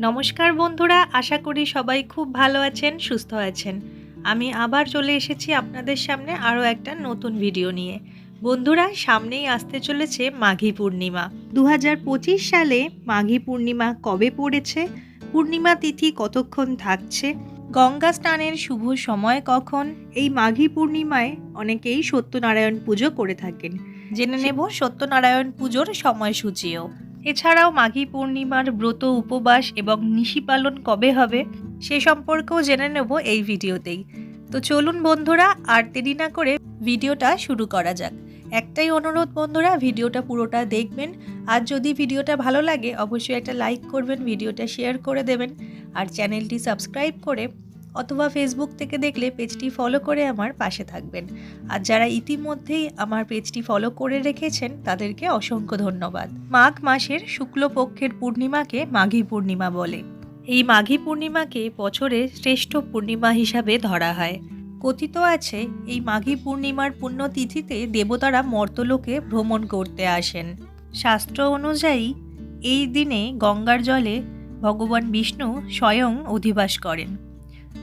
নমস্কার বন্ধুরা আশা করি সবাই খুব ভালো আছেন সুস্থ আছেন। আমি আবার চলে এসেছি আপনাদের সামনে আরও একটা নতুন ভিডিও নিয়ে। বন্ধুরা সামনেই আসতে চলেছে মাঘী পূর্ণিমা। দু হাজার পঁচিশ সালে মাঘী পূর্ণিমা কবে পড়েছে? পূর্ণিমা তিথি কতক্ষণ থাকছে? গঙ্গা স্নানের শুভ সময় কখন? এই মাঘী পূর্ণিমায় অনেকেই সত্যনারায়ণ পুজো করে থাকেন। জেনে নেব সত্যনারায়ণ পুজোর সময়সূচিও। এছাড়াও মাঘী পূর্ণিমার ব্রত উপবাস এবং নিশি পালন কবে হবে, সে সম্পর্কেও জেনে নেব এই ভিডিওতেই। তো চলুন বন্ধুরা, আর দেরি না করে ভিডিওটা শুরু করা যাক। একটাই অনুরোধ বন্ধুরা, ভিডিওটা পুরোটা দেখবেন। আর যদি ভিডিওটা ভালো লাগে, অবশ্যই একটা লাইক করবেন, ভিডিওটা শেয়ার করে দেবেন। আর চ্যানেলটি সাবস্ক্রাইব করে অথবা ফেসবুক থেকে দেখলে পেজটি ফলো করে আমার পাশে থাকবেন। আর যারা ইতিমধ্যেই আমার পেজটি ফলো করে রেখেছেন, তাদেরকে অসংখ্য ধন্যবাদ। মাঘ মাসের শুক্লপক্ষের পূর্ণিমাকে মাঘী পূর্ণিমা বলে। এই মাঘী পূর্ণিমাকে বছরের শ্রেষ্ঠ পূর্ণিমা হিসাবে ধরা হয়। কথিত আছে, এই মাঘী পূর্ণিমার পুণ্যতিথিতে দেবতারা মর্তলোকে ভ্রমণ করতে আসেন। শাস্ত্র অনুযায়ী, এই দিনে গঙ্গার জলে ভগবান বিষ্ণু স্বয়ং অধিবাস করেন।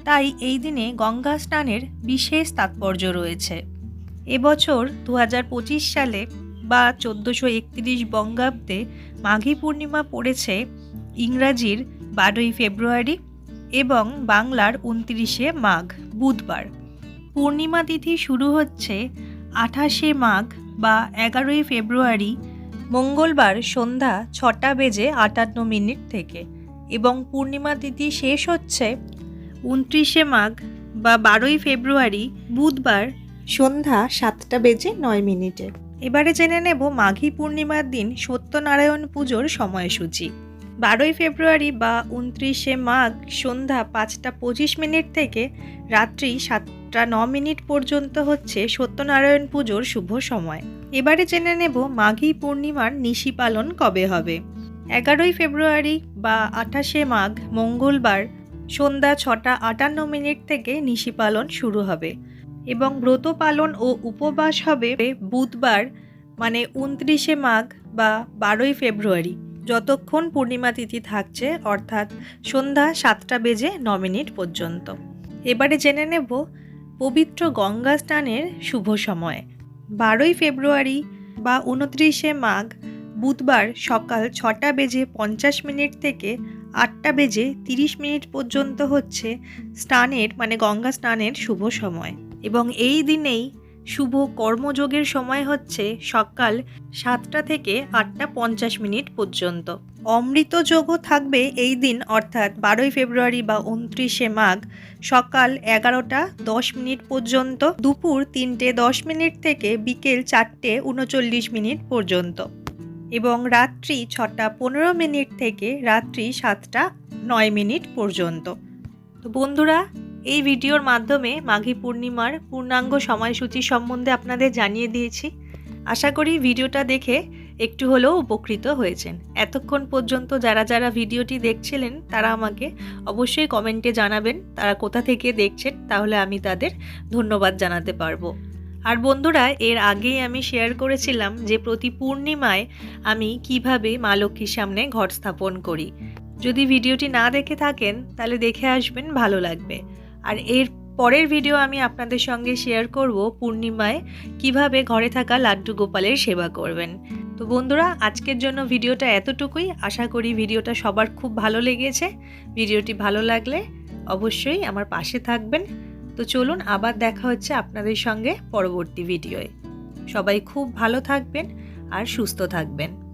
তাই এই দিনে গঙ্গা স্নানের বিশেষ তাৎপর্য রয়েছে। এবছর দু হাজার পঁচিশ সালে বা চোদ্দোশো একত্রিশ বঙ্গাব্দে মাঘী পূর্ণিমা পড়েছে ইংরাজির বারোই ফেব্রুয়ারি এবং বাংলার উনত্রিশে মাঘ, বুধবার। পূর্ণিমা তিথি শুরু হচ্ছে আঠাশে মাঘ বা এগারোই ফেব্রুয়ারি, মঙ্গলবার সন্ধ্যা ছটা বেজে আটান্ন মিনিট থেকে এবং পূর্ণিমা তিথি শেষ হচ্ছে উনত্রিশে মাঘ বা বারোই ফেব্রুয়ারি বুধবার সন্ধ্যা সাতটা বেজে নয় মিনিটে। এবারে জেনে নেব মাঘী পূর্ণিমার দিন সত্যনারায়ণ পুজোর সময়সূচি। বারোই ফেব্রুয়ারি বা উনত্রিশে মাঘ সন্ধ্যা পাঁচটা পঁচিশ মিনিট থেকে রাত্রি সাতটা ন মিনিট পর্যন্ত হচ্ছে সত্যনারায়ণ পুজোর শুভ সময়। এবারে জেনে নেব মাঘী পূর্ণিমার নিশি পালন কবে হবে। এগারোই ফেব্রুয়ারি বা আঠাশে মাঘ মঙ্গলবার সন্ধ্যা ছটা আটান্ন মিনিট থেকে নিশি পালন শুরু হবে এবং ব্রত পালন ও উপবাস হবে বুধবার মানে উনত্রিশে মাঘ বা বারোই ফেব্রুয়ারি। যতক্ষণ পূর্ণিমা তিথি থাকছে, অর্থাৎ সন্ধ্যা সাতটা বেজে ন মিনিট পর্যন্ত। এবারে জেনে নেব পবিত্র গঙ্গা স্নানের শুভ সময়। বারোই ফেব্রুয়ারি বা উনত্রিশে মাঘ বুধবার সকাল ছটা বেজে পঞ্চাশ মিনিট থেকে আটটা বেজে তিরিশ মিনিট পর্যন্ত হচ্ছে স্নানের মানে গঙ্গা স্নানের শুভ সময়। এবং এই দিনেই শুভ কর্মযোগের সময় হচ্ছে সকাল সাতটা থেকে আটটা পঞ্চাশ মিনিট পর্যন্ত। অমৃত যোগও থাকবে এই দিন, অর্থাৎ বারোই ফেব্রুয়ারি বা উনত্রিশে মাঘ সকাল এগারোটা দশ মিনিট পর্যন্ত, দুপুর তিনটে দশ মিনিট থেকে বিকেল চারটে উনচল্লিশ মিনিট পর্যন্ত। এবং রাত্রি ছটা পনেরো মিনিট থেকে রাত্রি সাতটা নয় মিনিট পর্যন্ত। তো বন্ধুরা, এই ভিডিওর মাধ্যমে মাঘী পূর্ণিমার পূর্ণাঙ্গ সময়সূচি সম্বন্ধে আপনাদের জানিয়ে দিয়েছি। আশা করি ভিডিওটা দেখে একটু হলেও উপকৃত হয়েছেন। এতক্ষণ পর্যন্ত যারা যারা ভিডিওটি দেখছিলেন, তারা আমাকে অবশ্যই কমেন্টে জানাবেন, তারা কোথা থেকে দেখছেন, তাহলে আমি তাদের ধন্যবাদ জানাতে পারব। আর বন্ধুরা, এর আগেই আমি শেয়ার করেছিলাম যে প্রতি পূর্ণিমায় আমি কীভাবে মা লক্ষ্মীর সামনে ঘট স্থাপন করি। যদি ভিডিওটি না দেখে থাকেন, তাহলে দেখে আসবেন, ভালো লাগবে। আর এর পরের ভিডিও আমি আপনাদের সঙ্গে শেয়ার করব পূর্ণিমায় কীভাবে ঘরে থাকা লাড্ডু গোপালের সেবা করবেন। তো বন্ধুরা, আজকের জন্য ভিডিওটা এতটুকুই। আশা করি ভিডিওটা সবার খুব ভালো লেগেছে। ভিডিওটি ভালো লাগলে অবশ্যই আমার পাশে থাকবেন। তো চলুন আবার দেখা হচ্ছে আপনাদের সঙ্গে পরবর্তী ভিডিওয়ে। সবাই খুব ভালো থাকবেন আর সুস্থ থাকবেন।